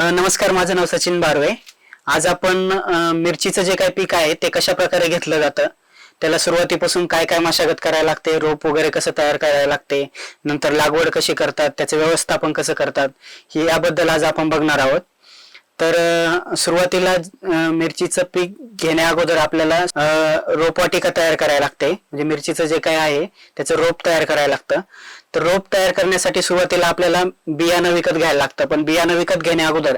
नमस्कार माझं नाव सचिन बारवे. आज आपण मिरचीचं जे काही पीक आहे ते कशा प्रकारे घेतलं जातं? त्याला सुरुवातीपासून काय काय मशागत करायला लागते? रोप वगैरे कसं तयार करायला लागते? नंतर लागवड कशी करतात? त्याचं व्यवस्थापन कसं करतात? हे याबद्दल आज आपण बघणार आहोत. तर सुरुवातीला मिरचीचं पीक घेण्या अगोदर आपल्याला रोपवाटिका तयार करायला लागते. म्हणजे मिरचीचं जे काय आहे त्याचं रोप तयार करायला लागतं. तर रोप तयार करण्यासाठी सुरुवातीला आपल्याला बियाणं विकत घ्यायला लागतं. पण बियाणं विकत घेण्या अगोदर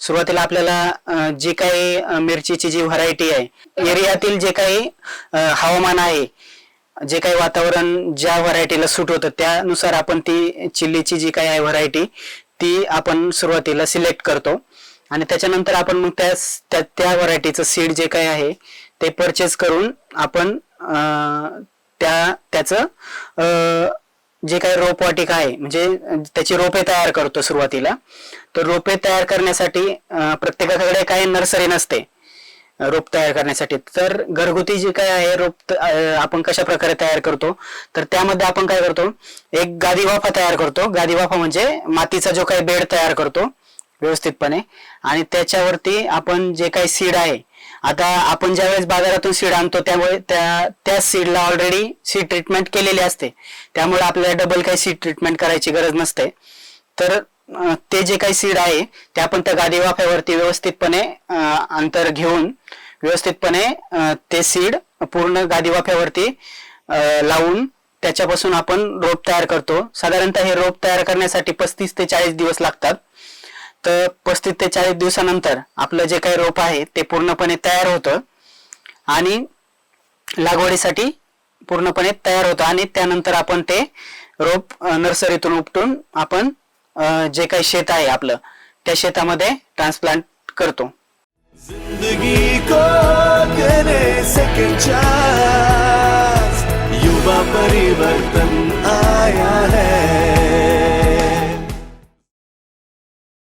सुरुवातीला आपल्याला जी काही मिरचीची जी व्हरायटी आहे एरियातील जे काही हवामान आहे जे काही वातावरण ज्या व्हरायटीला सूट होतं त्यानुसार आपण ती चिल्लीची जी काही आहे व्हरायटी ती आपण सुरुवातीला सिलेक्ट करतो. आणि त्याच्यानंतर आपण मग त्या त्या त्या व्हरायटीचं सीड जे काही आहे ते परचेस करून आपण त्या त्याचं जे काही रोपवाटिका आहे म्हणजे त्याची रोपे तयार करतो सुरुवातीला. तर रोपे तयार करण्यासाठी प्रत्येकाकडे काही नर्सरी नसते रोप तयार करण्यासाठी. तर घरगुती जे काय आहे रोप आपण कशा प्रकारे तयार करतो तर त्यामध्ये आपण काय करतो एक गादी वाफा तयार करतो. गादी वाफा म्हणजे मातीचा जो काही बेड तयार करतो व्यवस्थितपणे. आणि त्याच्यावरती आपण जे काही सीड आहे आता आपण ज्यावेळेस बाजारातून सीड आणतो त्यामुळे त्या त्या सीडला ऑलरेडी सीड ट्रीटमेंट केलेली असते. त्यामुळे आपल्याला डबल काही सीड ट्रीटमेंट करायची गरज नसते. तर ते जे काही सीड आहे ते आपण त्या गादी वाफ्यावरती व्यवस्थितपणे अंतर घेऊन व्यवस्थितपणे ते सीड पूर्ण गादी वाफ्यावरती लावून त्याच्यापासून आपण रोप तयार करतो. साधारणतः हे रोप तयार करण्यासाठी पस्तीस ते चाळीस दिवस लागतात. तर पस्तीस ते चाळीस दिवसानंतर आपलं जे काही रोप आहे ते पूर्णपणे तयार होतं. आणि लागवडीसाठी पूर्णपणे तयार होतं. आणि त्यानंतर आपण ते रोप नर्सरीतून उपटून आपण जे काही शेत आहे आपलं त्या शेतामध्ये ट्रान्सप्लांट करतो. जिंदगी को